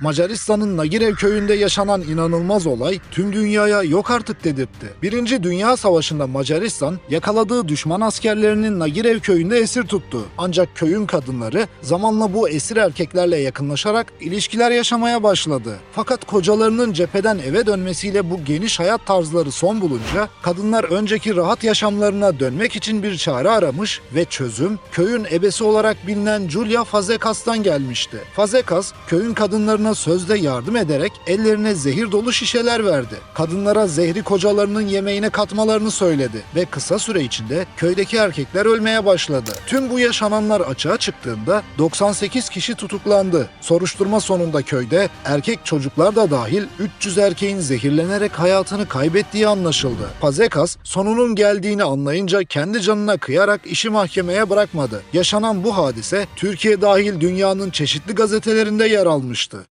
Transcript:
Macaristan'ın Nagirev köyünde yaşanan inanılmaz olay tüm dünyaya yok artık dedirtti. Birinci Dünya Savaşı'nda Macaristan yakaladığı düşman askerlerinin Nagirev köyünde esir tuttu. Ancak köyün kadınları zamanla bu esir erkeklerle yakınlaşarak ilişkiler yaşamaya başladı. Fakat kocalarının cepheden eve dönmesiyle bu geniş hayat tarzları son bulunca kadınlar önceki rahat yaşamlarına dönmek için bir çare aramış ve çözüm köyün ebesi olarak bilinen Julia Fazekas'tan gelmişti. Fazekas köyün kadınlarına sözde yardım ederek ellerine zehir dolu şişeler verdi. Kadınlara zehri kocalarının yemeğine katmalarını söyledi ve kısa süre içinde köydeki erkekler ölmeye başladı. Tüm bu yaşananlar açığa çıktığında 98 kişi tutuklandı. Soruşturma sonunda köyde erkek çocuklar da dahil 300 erkeğin zehirlenerek hayatını kaybettiği anlaşıldı. Fazekas sonunun geldiğini anlayınca kendi canına kıyarak işi mahkemeye bırakmadı. Yaşanan bu hadise Türkiye dahil dünyanın çeşitli gazetelerinde yer almıştı.